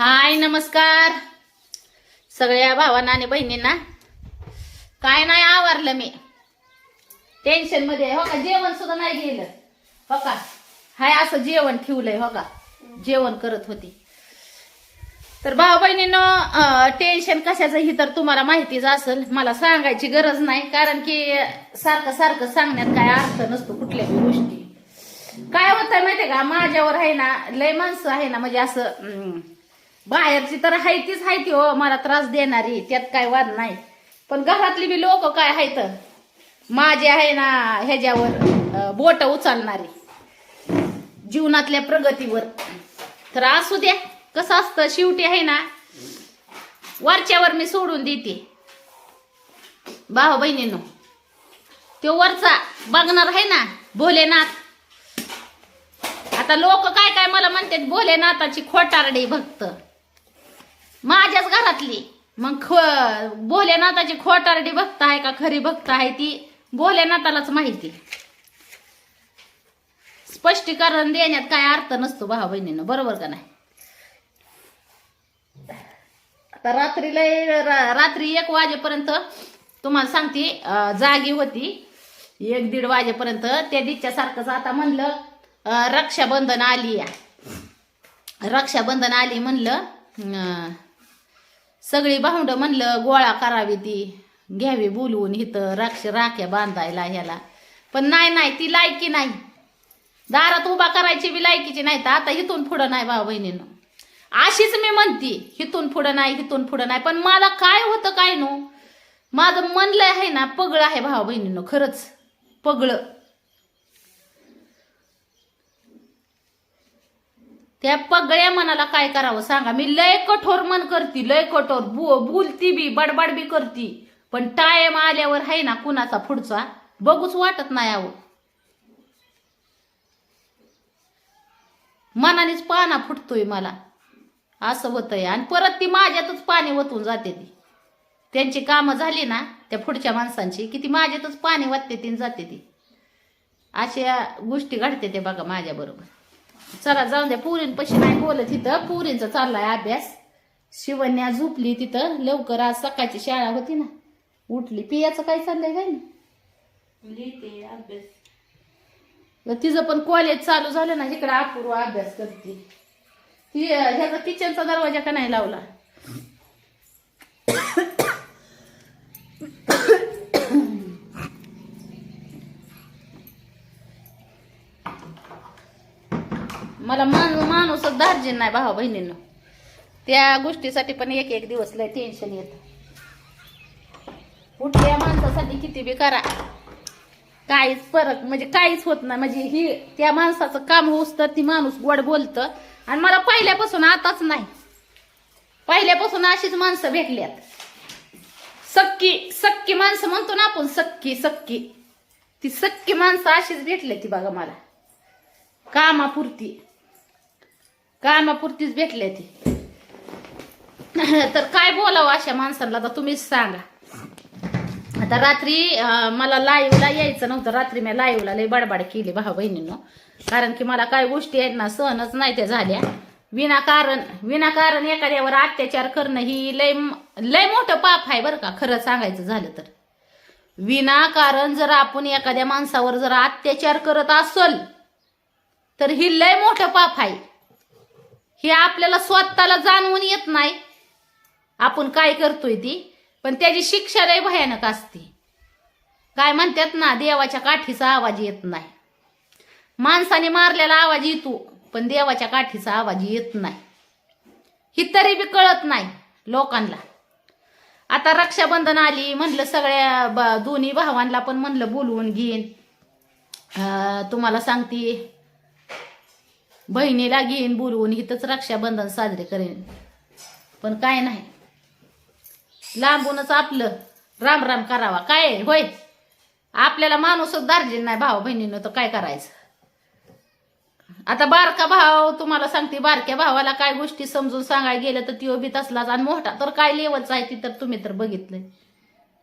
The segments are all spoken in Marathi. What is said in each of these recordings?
हाय नमस्कार. सगळ्या भावांना आणि बहिणींना. काय नाही आवरलं मी. टेन्शनमध्ये आहे. हो का? जेवण सुद्धा नाही गेलं. हो का? हाय असं जेवण ठेवलंय हो का? जेवण करत होती. तर भाऊ बहिणीनं टेन्शन कशाचं ही तर तुम्हाला माहितीच असेल. मला सांगायची गरज नाही कारण की सारखं सारखं सांगण्यात काय अर्थ नसतो कुठल्याही गोष्टी. काय होतंय माहितीये का? माझ्यावर आहे ना लय माणसं आहे ना म्हणजे असं बाहेरची तर हायतीच हायती आहे ती हो मला त्रास देणारी त्यात काय वाद नाही. पण घरातली बी लोक काय आहेत माझे आहे ना ह्याच्यावर बोट उचलणारी. जीवनातल्या प्रगतीवर. तर असू द्या कसं असतं शेवटी आहे ना वरच्यावर मी सोडून देते. भाऊ बहिणीनो तो वरचा बघणार आहे ना भोलेनाथ. आता लोक काय काय मला म्हणतात भोलेनाथाची खोटारडी भक्त. माझ्याच घरातली. मग ख भोलेनाथाची खोटारडी भक्त आहे का? खरी भक्त आहे ती. भोलेनाथालाच माहिती. स्पष्टीकरण देण्यात काय अर्थ नसतो भाऊ बहिणीनं. बरोबर का नाही? आता रात्रीला रात्री एक वाजेपर्यंत तुम्हाला सांगते जागी होती. एक दीड वाजेपर्यंत त्या दिच्यासारखंच आता म्हणलं रक्षाबंधन आली या. रक्षाबंधन आली म्हणलं अं, सगळी भाऊंड म्हणलं गोळा करावी ती. घ्यावी बोलवून इथं राक्ष राख्या बांधायला ह्याला. पण नाही नाही ती लायकी नाही. दारात उभा करायची बी लायकीची नाही. तर आता इथून पुढं नाही भाऊ बहिणीनं. अशीच मी म्हणती हिथून पुढं नाही इथून पुढं नाही. पण मला काय होतं काय नो? माझं म्हणलं आहे ना पगळं आहे भाऊ बहिणीनं खरंच. पगळं. त्या पगळ्या मनाला काय करावं सांगा. मी लय कठोर मन करती लय कठोर. बु बोलती बी बडबड बी करती. पण टायम आल्यावर आहे ना कुणाचा पुढचा? बघूच वाटत नाही अहो. मनानेच पाना फुटतोय मला. असं होतंय. आणि परत ती माझ्यातच पाणी ओतून जाते ती. त्यांची कामं झाली ना त्या पुढच्या माणसांची की ती माझ्यातच पाणी वाटते ती आणि जाते ती. अशा गोष्टी घडते ते बघा माझ्या बरोबर चला जाऊन द्या. पुरींपाशी नाही बोलत तिथं पुरींचा चाललाय अभ्यास. शिवण्या झोपली तिथं. लवकर आज सकाळची शाळा होती ना. उठली. पियाचं काय चाललंय काय लिहिते अभ्यास. तिचं पण कॉलेज चालू झालं ना. इकडे अपूर्व अभ्यास करते. ती ह्याचा किचनचा दरवाजा का नाही लावला? मला मान माणूसच दार्जिन नाही भावा बहिणीनं. त्या गोष्टीसाठी पण एक एक दिवस लय टेन्शन येत. कुठल्या माणसासाठी किती बी करा. काहीच फरक म्हणजे काहीच होत नाही. म्हणजे ही त्या माणसाचं काम होऊस तर ती माणूस गोड बोलतं. आणि मला पहिल्यापासून आताच नाही. पहिल्यापासून अशीच माणसं भेटल्यात. सक्की सक्की माणसं म्हणतो ना आपण सक्की सक्की. ती सक्की माणसं अशीच भेटली ती बघा मला. कामापुरती. कामापुरतीच भेटले ती. तर काय बोलावं अशा माणसांना तर तुम्हीच सांगा. आता रात्री मला लाईव्हला यायचं नव्हतं. रात्री मी लाईव्हला लय बडबड केली भाऊ बहिणीनं. कारण की मला काय गोष्टी आहेत ना सहनच नाही त्या झाल्या. विनाकारण विनाकारण एखाद्यावर अत्याचार करणं ही लय लय मोठं पाप आहे बरं का खरं सांगायचं झालं तर. विनाकारण जर आपण एखाद्या माणसावर जर अत्याचार करत असल तर ही लय मोठं पाप आहे. हे आपल्याला स्वतःला जाणवून येत नाही. आपण काय करतोय ती? पण त्याची शिक्षा लय भयानक असते. काय म्हणतात ना देवाच्या काठीचा आवाज येत नाही. माणसाने मारलेला आवाज येतो पण देवाच्या काठीचा आवाज येत नाही. ही तरी बी कळत नाही लोकांना. आता रक्षाबंधन आली म्हणलं सगळ्या ब- दोन्ही भावांना पण म्हणलं बोलवून घेईन. तुम्हाला सांगते बहिणीला घेईन बोलवून इथंच रक्षाबंधन साजरे करेन. पण काय नाही. लांबूनच आपलं राम राम करावा. काय आहे? होय. आपल्याला माणूसच दार्जिन नाही भाऊ बहिणीनं तर काय करायचं? आता बारका भाव तुम्हाला सांगते बारक्या भावाला काय गोष्टी समजून सांगायला गेलं तर ती बी तसलाच आणि मोठा. तर काय लेवलचा आहे ती तर तुम्ही तर बघितलंय.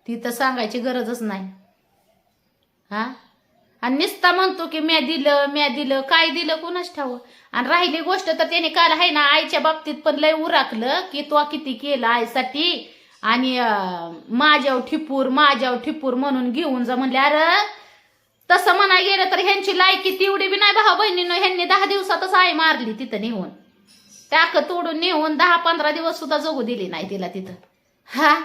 ती तर सांगायची गरजच नाही. हा? आणि निस्ता म्हणतो की म्या दिलं म्या दिलं काय दिलं कोणाच ठाव आणि राहिली गोष्ट तर त्याने काल आहे ना आईच्या बाबतीत पण लय उराकलं की तो किती केलं आईसाठी? आणि माझ्याव माझ्यावर ठिपूर माझ्यावर ठिपूर म्हणून घेऊन जा म्हणले अरे तसं म्हणा गेलं तर ह्यांची लायकी तेवढी बी नाही भाऊ बहिणीनं. ह्यांनी दहा दिवसातच आई मारली तिथं नेऊन. टाक तोडून नेऊन दहा पंधरा दिवस सुद्धा जगू दिली नाही तिला तिथं. हा?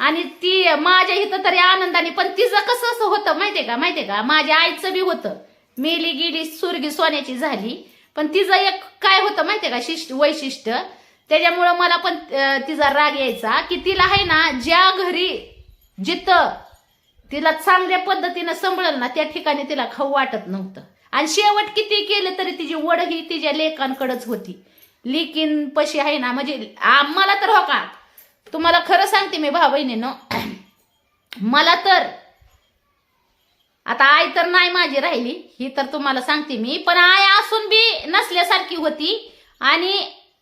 आणि ती माझ्या इथं तरी आनंदाने पण तिचं कसं असं होतं माहितीये का? माहितीये का? माझ्या आईचं बी होतं. मेली गेली सुरगी सोन्याची झाली. पण तिचं एक काय होतं माहितीये का? शिष्ट वैशिष्ट्य. त्याच्यामुळं मला पण तिचा राग यायचा की तिला आहे ना ज्या घरी जिथं तिला चांगल्या पद्धतीनं सांभाळलं ना त्या ठिकाणी तिला खाऊ वाटत नव्हतं. आणि शेवट किती केलं तरी तिची वड ही तिच्या लेकांकडेच होती. लिकीन पशी आहे ना म्हणजे आम्हाला तर हो का तुम्हाला खरं सांगते मी भाऊ बहिणीनं. मला तर आता आई तर नाही माझी राहिली ही तर तुम्हाला सांगते मी पण आई असून बी नसल्यासारखी होती आणि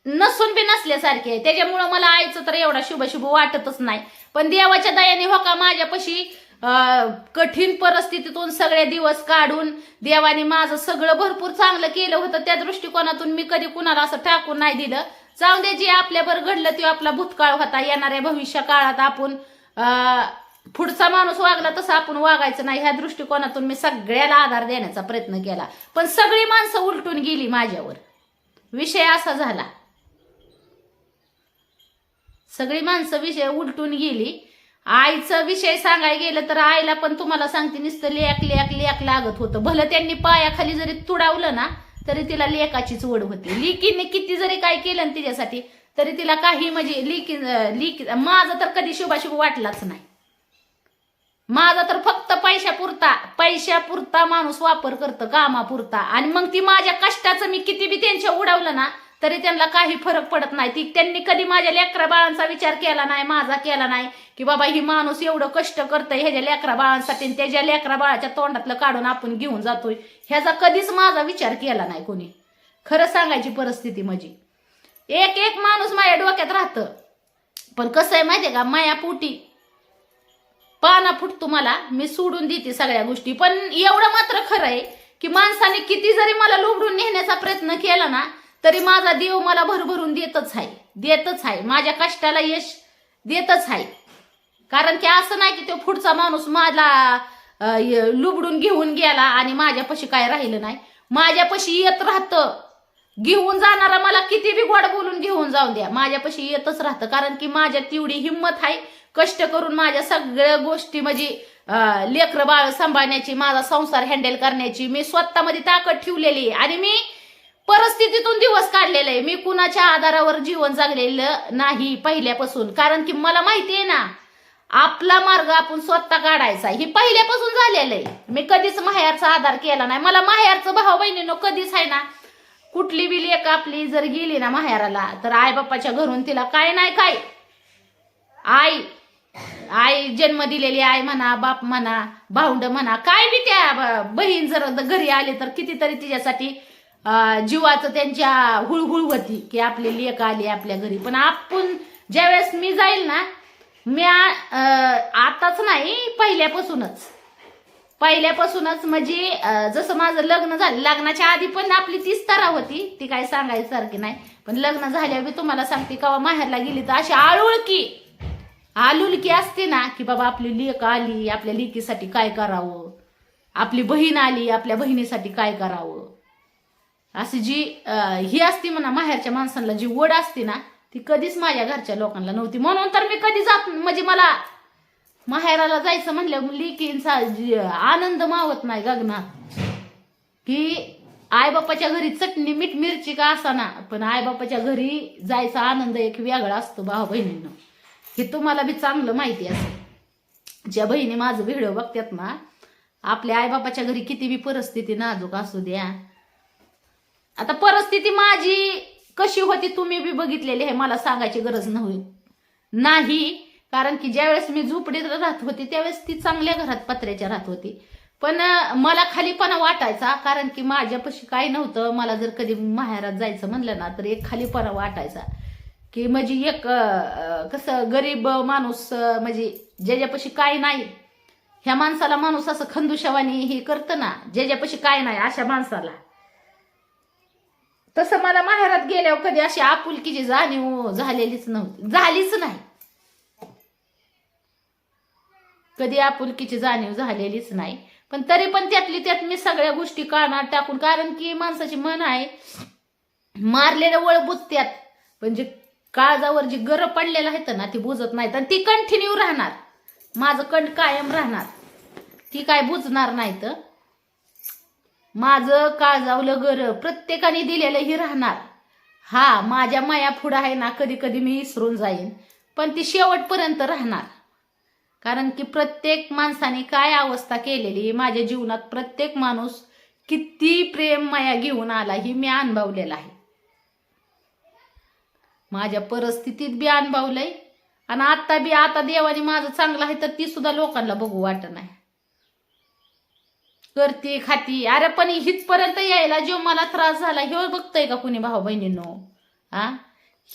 नसून बी नसल्यासारखी आहे. त्याच्यामुळं मला आईचं तर एवढा शुभ शुभ वाटतच नाही. पण देवाच्या दयाने हो का माझ्यापाशी कठीण परिस्थितीतून सगळे दिवस काढून देवाने माझं सगळं भरपूर चांगलं केलं होतं. त्या दृष्टिकोनातून मी कधी कुणाला असं टाकून नाही दिलं. जाऊ दे जे आपल्यावर घडलं ते आपला भूतकाळ होता येणाऱ्या भविष्य काळात आपण पुढचा माणूस वागला तसं आपण वागायचं नाही. ह्या दृष्टिकोनातून मी सगळ्याला आधार देण्याचा प्रयत्न केला. पण सगळी माणसं उलटून गेली माझ्यावर. विषय असा झाला. सगळी माणसं विषय उलटून गेली. आईचा विषय सांगायला गेलं तर आईला पण तुम्हाला सांगते नुसतं लेख लेक लेख लागत होतं. भलं त्यांनी पायाखाली जरी तुडावलं ना तरी तिला लेकाचीच ओढ होती. लिकीने किती जरी काय केलं ना तिच्यासाठी तरी तिला काही म्हणजे लिकी लिकी माझं तर कधी शुभाशुभ वाटलाच नाही. माझा तर फक्त पैशापुरता पैशापुरता माणूस वापर करतं कामापुरता. आणि मग ती माझ्या कष्टाचं मी किती बी त्यांच्या उडवलं ना तरी त्यांना काही फरक पडत नाही. ती त्यांनी कधी माझ्या लेकरा बाळांचा विचार केला नाही माझा केला नाही की बाबा ही माणूस एवढं कष्ट करतंय ह्याच्या लेकरा बाळांसाठी त्याच्या लेकरा बाळाच्या तोंडातलं काढून आपण घेऊन जातोय. ह्याचा कधीच माझा विचार केला नाही कोणी. खरं सांगायची परिस्थिती माझी. एक एक माणूस माझ्या डोक्यात राहतं. पण कसं आहे माहितीये का? माया पोटी. पाना फुटतो मला मी सोडून देते सगळ्या गोष्टी. पण एवढं मात्र खरं आहे की माणसाने किती जरी मला लुबडून नेण्याचा प्रयत्न केला ना तरी माझा देव मला भरभरून देतच आहे. देतच आहे. माझ्या कष्टाला यश देतच आहे. कारण की असं नाही की तो पुढचा माणूस मला लुबडून घेऊन गेला आणि माझ्यापाशी काय राहिलं नाही. माझ्यापाशी येत राहतं. घेऊन जाणारा मला किती बी गोड बोलून घेऊन जाऊन द्या. माझ्यापाशी येतच राहतं. कारण की माझ्यात तेवढी हिंमत आहे. कष्ट करून माझ्या सगळ्या गोष्टी म्हणजे लेकर लेकरं बाळ सांभाळण्याची माझा संसार हँडल करण्याची मी स्वतःमध्ये ताकद ठेवलेली आहे. आणि मी परिस्थितीतून दिवस काढलेला आहे. मी कुणाच्या आधारावर जीवन जगलेलं नाही पहिल्यापासून. कारण की मला माहिती आहे ना आपला मार्ग आपण स्वतः काढायचा ही पहिल्यापासून झालेलं आहे. मी कधीच माहेरचा आधार केला नाही. मला माहेरचं भाऊ बहिणीनं कधीच आहे ना कुठली बी लेक आपली जर गेली ना माहेराला तर आई बाप्पाच्या घरून तिला काय नाही काय. आई आई जन्म दिलेली आई म्हणा बाप म्हणा भाऊंड म्हणा काय बी त्या बहीण जर घरी आली तर कितीतरी तिच्यासाठी जीवाचं त्यांच्या हुळहुळ होती की आपली लेक आली आपल्या घरी. पण आपण ज्यावेळेस मी जाईल ना मी आताच नाही पहिल्यापासूनच. पहिल्यापासूनच म्हणजे जसं माझं लग्न झालं लग्नाच्या आधी पण आपली तीच तरा होती. ती काय सांगायसारखी नाही. पण लग्न झाल्यावर मी तुम्हाला सांगते का माहेरला गेली तर अशी आळुळकी आलुलकी असते ना की बाबा आपली लेक आली आपल्या लेकीसाठी काय करावं? आपली बहीण आली आपल्या बहिणीसाठी काय करावं? अशी जी ही असती म्हणा माहेरच्या माणसांना जी ओढ असते ना ती कधीच माझ्या घरच्या लोकांना नव्हती. म्हणून तर मी कधी जात म्हणजे मला माहेराला जायचं म्हणलं लेकींचा आनंद मावत नाही गगनात. की आईबापाच्या घरी चटणी मीठ मिरची का असाना पण आईबापाच्या घरी जायचा आनंद एक वेगळा असतो भाऊ बहिणींना. हे तुम्हाला बी चांगलं माहिती असेल. ज्या बहिणी माझं व्हिडिओ बघतात ना आपल्या आईबापाच्या घरी किती बी परिस्थिती नाजूक असू द्या आता परिस्थिती माझी कशी होती तुम्ही बी बघितलेली आहे मला सांगायची गरज नव्हे. नाही कारण की ज्यावेळेस मी झोपडीत राहत होती त्यावेळेस ती चांगल्या घरात पत्र्याच्या राहत होती. पण मला खालीपणा वाटायचा कारण की माझ्यापाशी काही नव्हतं. मला जर कधी माहेरात जायचं म्हणलं ना तर एक खालीपणा वाटायचा. की म्हणजे एक कसं गरीब माणूस म्हणजे ज्याच्यापाशी काय नाही. ह्या माणसाला माणूस असं खंदुशवानी हे करतं ना ज्याच्यापाशी काय नाही अशा माणसाला. तसं मला माहेरात गेल्यावर कधी अशी आपुलकीची जाणीव झालेलीच नव्हती झालीच नाही. कधी आपुलकीची जाणीव झालेलीच नाही. पण तरी पण त्यातली त्यात मी सगळ्या गोष्टी कानात टाकून कारण की माणसाची मन आहे मारलेलं वळ बुजत्यात. पण जे काळजावर जी गरं पडलेलं आहे ना ती बुजत नाहीत आणि ती कंटिन्यू राहणार. माझं कंठ कायम राहणार. ती काय बुजणार नाही तर माझं काळजावलं गर प्रत्येकाने दिलेलं ही राहणार. हा माझ्या माया पुढं आहे ना कधी कधी मी विसरून जाईन पण ती शेवटपर्यंत राहणार. कारण की प्रत्येक माणसाने काय अवस्था केलेली माझ्या जीवनात प्रत्येक माणूस किती प्रेम माया घेऊन आला ही मी अनुभवलेला आहे. माझ्या परिस्थितीत बी अनुभवलंय आणि आता बी आता देवाने माझं चांगलं आहे तर ती सुद्धा लोकांना बघू वाटत नाही. करते खाती. अरे पण हितपर्यंत यायला जेव्हा मला त्रास झाला. हे बघतय का कुणी भाऊ बहिणींनो? हा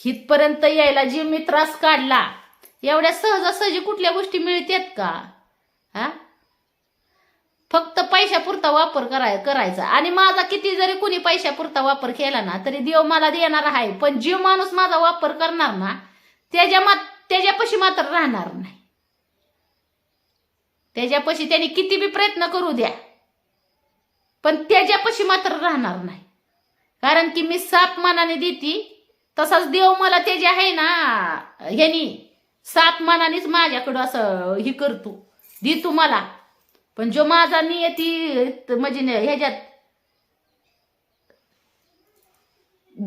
हितपर्यंत यायला जे मी त्रास काढला. एवढ्या सहजासहजी कुठल्या गोष्टी मिळतात का? हा फक्त पैशापुरता वापर कराय करायचा. आणि माझा किती जरी कुणी पैशापुरता वापर केला ना तरी देव मला देणार आहे. पण जे माणूस माझा वापर करणार ना त्याच्या मात त्याच्यापाशी मात्र राहणार नाही. त्याच्यापाशी त्याने किती बी प्रयत्न करू द्या. पण त्याच्यापाशी मात्र राहणार नाही. कारण की मी साप मनाने देती तसाच देव मला ते जे आहे ना ह्यानी सात मनानेच माझ्याकडं असं ही करतो दे मला. पण जो माझा नियती म्हणजे न- ह्याच्यात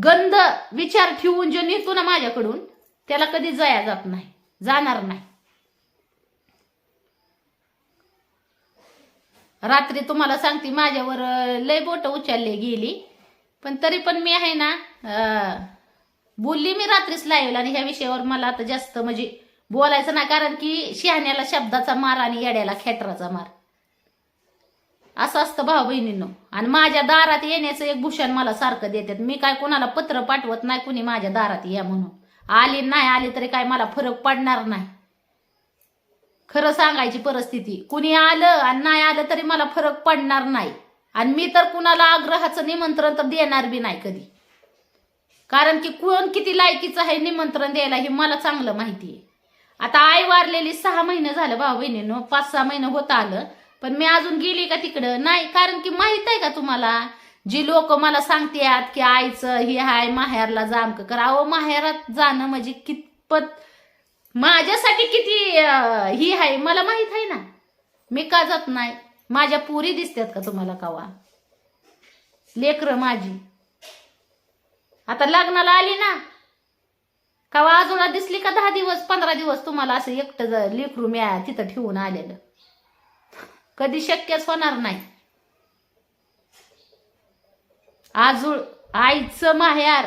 गंध विचार ठेवून जो नेतो ना माझ्याकडून त्याला कधी जया जात नाही जाणार नाही. रात्री तुम्हाला सांगते माझ्यावर लय बोट उचलले गेली. पण तरी पण मी आहे ना बोलली मी रात्रीच लाईव्हला आणि ह्या विषयावर मला आता जास्त म्हणजे बोलायचं ना कारण की शहाण्याला शब्दाचा मार आणि येड्याला खेटराचा मार. असं असतं भाऊ बहिणींनो. आणि माझ्या दारात येण्याचं एक भूषण मला सारखं देतात. मी काय कोणाला पत्र पाठवत नाही कुणी माझ्या दारात या म्हणून. आली नाही आली तरी काय मला फरक पडणार नाही. खरं सांगायची परिस्थिती. कुणी आलं आणि नाही आलं तरी मला फरक पडणार नाही. आणि मी तर कुणाला आग्रहाचं निमंत्रण तर देणार बी नाही कधी. कारण की कोण किती लायकीचं आहे निमंत्रण द्यायला हे मला चांगलं माहिती आहे. आता आई वारलेली सहा महिने झालं भाऊ बहिणीनं पाच सहा महिने होत आलं. पण मी अजून गेली का तिकडं? नाही कारण की माहीत आहे का तुम्हाला? जी लोक मला सांगतात की आईचं हे हाय माहेरला जामक करा. अहो माहेरात जाणं म्हणजे कितपत माझ्यासाठी किती अं, ही आहे मला माहीत आहे ना. मी का जात नाही? माझ्या पुरी दिसतात का तुम्हाला कवा? लेकर माझी. आता लग्नाला आली ना कवा अजून दिसली का दहा दिवस पंधरा दिवस तुम्हाला असं एकटं ज- लेकरू मी तिथं ठेवून आलेलं? कधी शक्यच होणार नाही. आजूळ आईचं माहेर.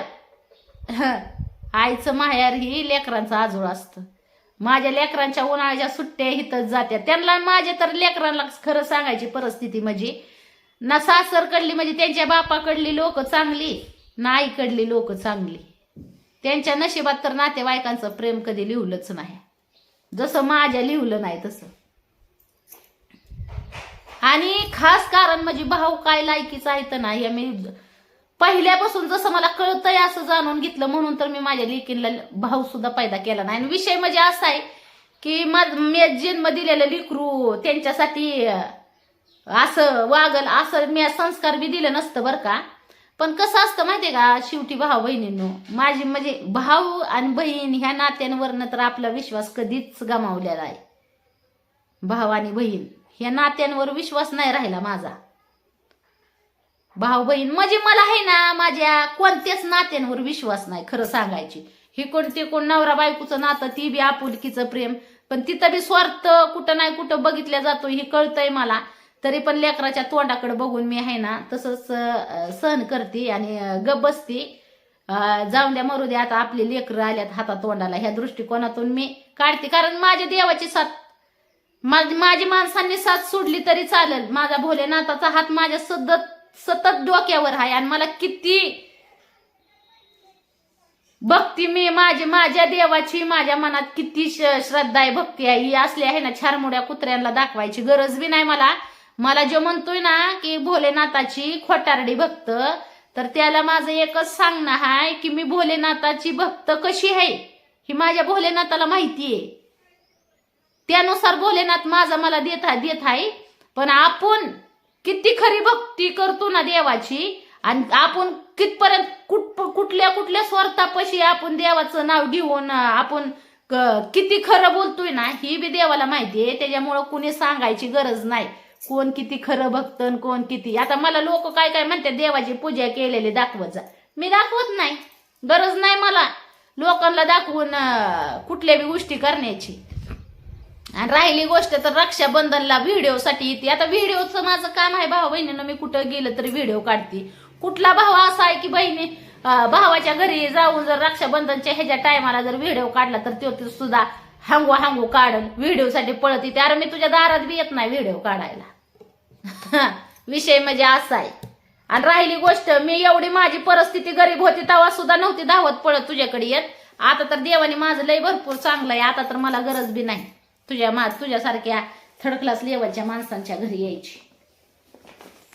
आईचं माहेर ही लेकरांचं आजूळ असतं. माझ्या लेकरांच्या उन्हाळ्याच्या सुट्ट्या इथंच जात्या. त्यांना माझ्या तर लेकरांना खरं सांगायची परिस्थिती म्हणजे ना सासरकडली म्हणजे त्यांच्या बापाकडली लोक चांगली ना आईकडली लोक चांगली. त्यांच्या नशिबात तर नातेवाईकांचं प्रेम कधी लिहिलंच नाही. जसं माझ्या लिहिलं नाही तसं. आणि खास कारण म्हणजे भाऊ काय लायकीचा आहे तर नाही मी पहिल्यापासून जसं मला कळतंय असं जाणून घेतलं म्हणून तर मी माझ्या लिखीणला भाऊ सुद्धा पैदा केला नाही. आणि विषय म्हणजे असा आहे की मग मी जन्म दिलेलं लिखरू त्यांच्यासाठी असं वागल असं मी संस्कार बी दिलं नसतं बरं का. पण कसं असतं माहितीये का शेवटी भाऊ बहिणींनो माझी म्हणजे भाऊ आणि बहीण ह्या नात्यांवरनं तर आपला विश्वास कधीच गमावलेला आहे. भाव आणि बहीण ह्या नात्यांवर विश्वास नाही राहिला माझा. भाऊ बहीण म्हणजे मला आहे ना माझ्या कोणत्याच नात्यांवर विश्वास नाही खरं सांगायची. ही कोणते कोण नवरा बायकोचं नातं ती बी आपुलकीचं प्रेम. पण तिथं बी स्वार्थ कुठं नाही कुठं बघितल्या जातो हे कळतंय मला. तरी पण लेकराच्या तोंडाकडे बघून मी आहे ना तसंच सहन करते आणि अं, गप बसते. जाऊन द्या मरू द्या आता आपले लेकरं आल्यात हातात तोंडाला. ह्या दृष्टिकोनातून मी काढते. कारण माझ्या देवाची साथ माझी माझी माणसांनी साथ सोडली तरी चालेल. माझा भोलेनाथाचा हात माझ्या सतत सतत डोक्यावर आहे आणि मला किती भक्ती मी माझी माझ्या देवाची माझ्या मनात किती श- श्रद्धा आहे भक्ती आहे ही असली आहे ना छारमुड्या कुत्र्यांना दाखवायची गरज बी नाही मला. मला जे म्हणतोय ना की भोलेनाथाची खोटारडी भक्त तर त्याला माझं एकच सांगणं आहे की मी भोलेनाथाची भक्त कशी आहे ही माझ्या भोलेनाथाला माहिती आहे. त्यानुसार भोलेनाथ माझा मला देत आहे देत आहे. पण आपण किती खरी भक्ती करतो ना देवाची. आणि आपण कितपर्यंत कुठ कुठल्या कुठल्या स्वार्थापाशी आपण देवाचं नाव घेऊन आपण क- किती खरं बोलतोय ना ही बी देवाला माहिती आहे. त्याच्यामुळं कुणी सांगायची गरज नाही. कोण किती खरं भक्त कोण किती. आता मला लोक काय काय म्हणतात देवाची पूजा केलेली दाखवत जा. मी दाखवत नाही. गरज नाही मला लोकांना दाखवून कुठल्या बी गोष्टी करण्याची. आणि राहिली गोष्ट तर रक्षाबंधनला व्हिडिओसाठी येते. आता व्हिडिओचं माझं काम आहे भाऊ बहिणीनं मी कुठं गेलं तरी व्हिडिओ काढते. कुठला भाऊ असा आहे की बहिणी भावाच्या घरी जाऊन जर रक्षाबंधनच्या ह्याच्या टायमाला जर व्हिडिओ काढला तर तो तो सुद्धा हांगू हांगू काढल व्हिडिओसाठी पळत येते. अरे मी तुझ्या दारात बी येत नाही व्हिडिओ काढायला. विषय म्हणजे असा आहे. आणि राहिली गोष्ट मी एवढी माझी परिस्थिती गरीब होती तेव्हा सुद्धा नव्हती धावत पळत तुझ्याकडे येत. आता तर देवाने माझं लय भरपूर चांगलं आहे. आता तर मला गरज बी नाही. तुझ्या मा तुझ्यासारख्या थर्ड क्लास लेवलच्या माणसांच्या घरी यायची.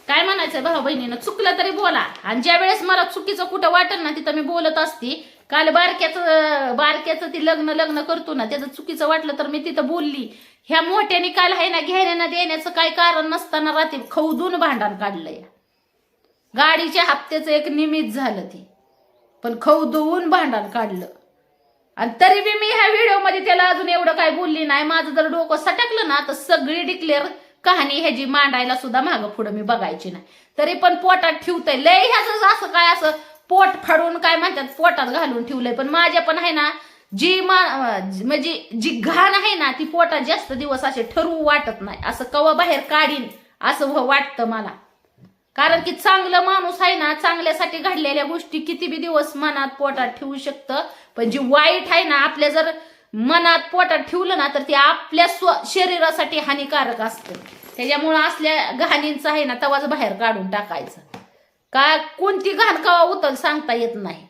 काय म्हणायचं भाऊ बहिणीनं चुकलं तरी बोला. आणि ज्या वेळेस मला चुकीचं कुठं वाटेल ना तिथं मी बोलत असती. काल बारक्याचं बारक्याचं ती लग्न लग्न करतो ना त्याचं चुकीचं वाटलं तर मी तिथं बोलली. ह्या मोठ्याने काल आहे ना घेण्यानं देण्याचं काय कारण नसताना रात्री खवदून भांडण काढलंय. गाडीच्या हप्त्याचं एक निमित्त झालं ते. पण खवदून भांडण काढलं. आणि तरी बी मी ह्या व्हिडिओमध्ये त्याला अजून एवढं काय बोलली नाही. माझं जर डोकं सटकलं ना तर सगळी डिक्लेअर कहाणी ह्याची मांडायला सुद्धा मागं पुढं मी बघायची नाही. तरी पण पोटात ठेवतंय. लय ह्याच असं काय असं पोट फाडून काय म्हणतात पोटात घालून ठेवलंय. पण माझ्या पण आहे ना जी मा म्हणजे जी घाण आहे ना ती पोटात जास्त दिवस असे ठरवू वाटत नाही. असं कवा बाहेर काढीन असं वाटतं मला. कारण की चांगलं माणूस आहे ना चांगल्यासाठी घडलेल्या गोष्टी किती बी दिवस मनात पोटात ठेवू शकतं. पण जी वाईट आहे ना आपल्या जर मनात पोटात ठेवलं ना तर ते आपल्या स्व शरीरासाठी हानिकारक असतं. त्याच्यामुळं असल्या घाणींचं आहे ना तवाच बाहेर काढून टाकायचं. का कोणती घाण कवा उतल सांगता येत नाही.